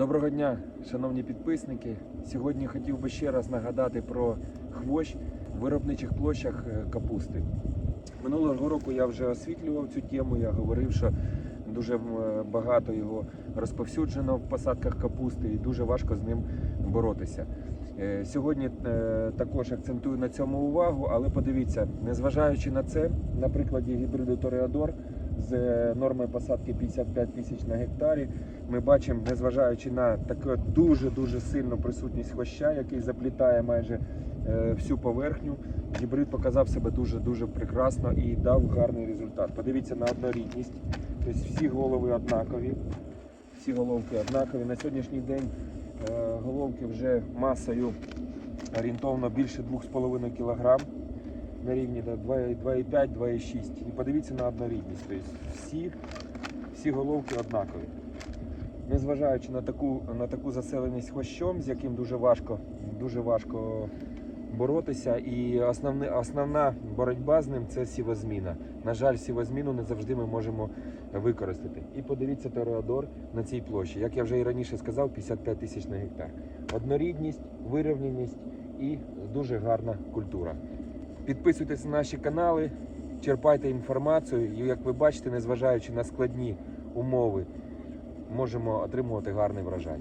Доброго дня, шановні підписники. Сьогодні хотів би ще раз нагадати про хвощ в виробничих площах е, капусти. Минулого року я вже освітлював цю тему. Я говорив, що дуже багато його розповсюджено в посадках капусти і дуже важко з ним боротися. Е, Сьогодні е, також акцентую на цьому увагу, але подивіться, незважаючи на це, на прикладі гібриду Тореадор з е, нормою посадки 55 тисяч на гектарі, ми бачимо, незважаючи на таку дуже-дуже сильну присутність хвоща, який заплітає майже е, всю поверхню, гібрид показав себе дуже-дуже прекрасно і дав гарний результат. Подивіться на однорідність. Тобто всі голови однакові, всі головки однакові. На сьогоднішній день е, головки вже масою орієнтовно більше 2,5 кг на рівні 2,5-2,6. І подивіться на однорідність. Тобто всі, всі головки однакові. Незважаючи на таку, на таку заселеність хвощом, з яким дуже важко, дуже важко боротися. І основне, основна боротьба з ним це сівозміна. На жаль, сівозміну не завжди ми можемо використати. І подивіться Тореадор на цій площі. Як я вже і раніше сказав, 55 тисяч на гектар. Однорідність, вирівняність і дуже гарна культура. Підписуйтесь на наші канали, черпайте інформацію, і як ви бачите, незважаючи на складні умови, можемо отримувати гарний врожай.